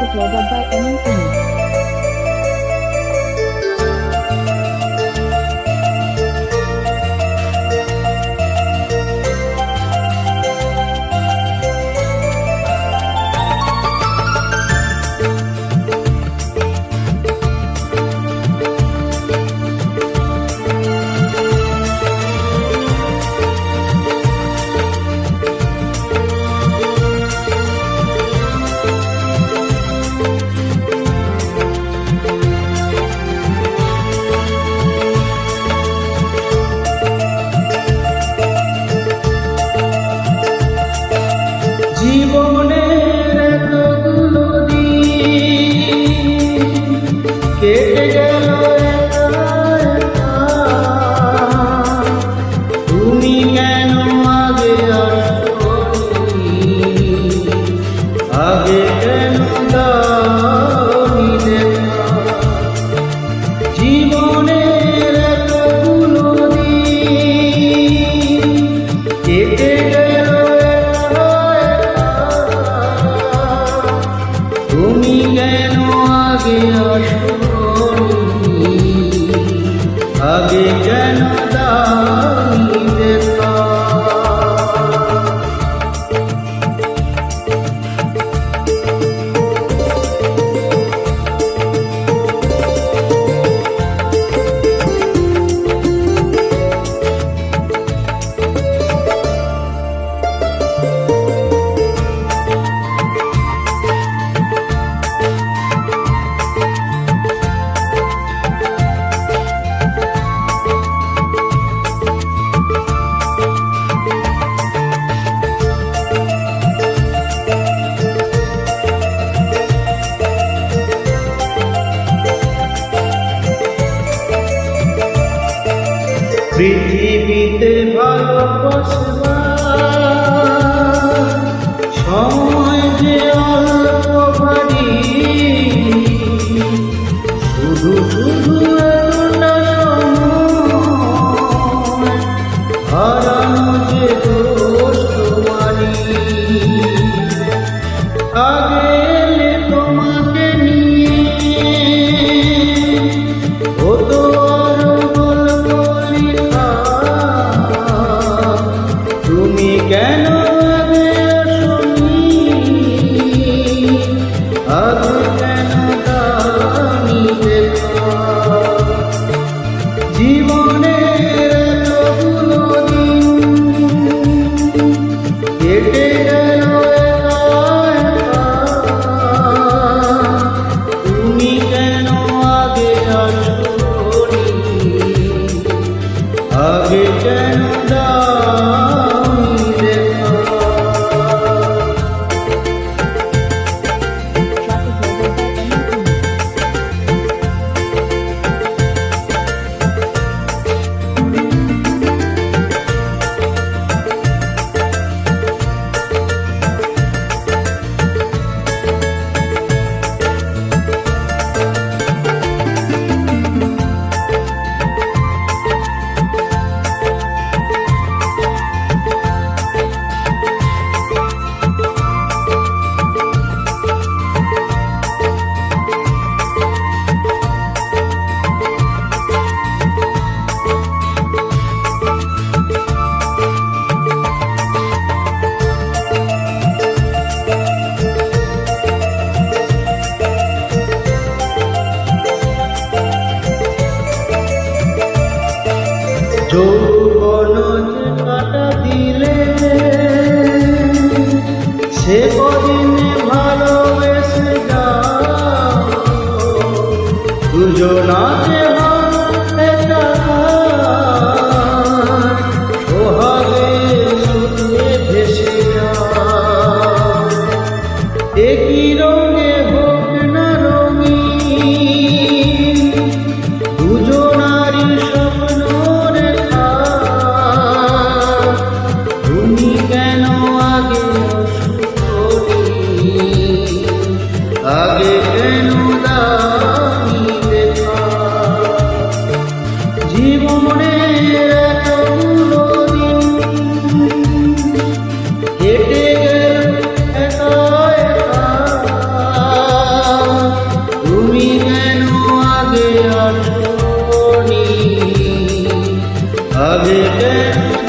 Recorded by Emin Kumi. যেন আগে আসো আগে যেন পৃথিবীতে ভালোবাসবা। সময় যে অল্প বাড়ি শুধু শুধু হারানো যে দোষ তোমারি আগে যৌবন যে কাটা দিলে সে কদিন Hare